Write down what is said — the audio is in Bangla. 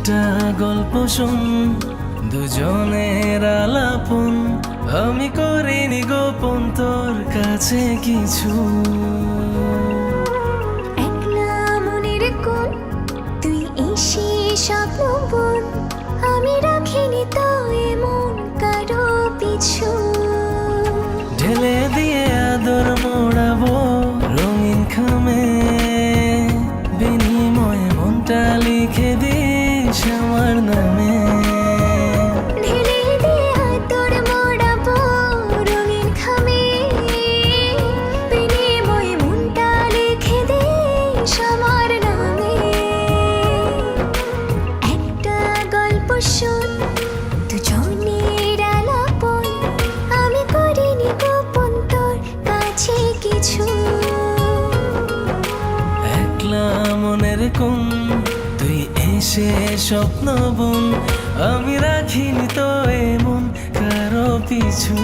একটা গল্প শুন দুজনের আলাপন। আমি করিনি গোপন তোর কাছে কিছু। তুই এসে স্বপ্ন বোন। আমি রাখিনি তো এমন কারও পিছু। ঢেলে দিয়ে আদর মোড়াবো রঙিন খামে। বিনিময়ে মনটা লিখে দিয়ে হাতর মোড়াবো রঙিন খামে। বিনিময়ে মনটা লিখে দিস আমার নামে। একটা এসে স্বপ্ন বোন আমি রাখিনি তো এমন কারও পিছু।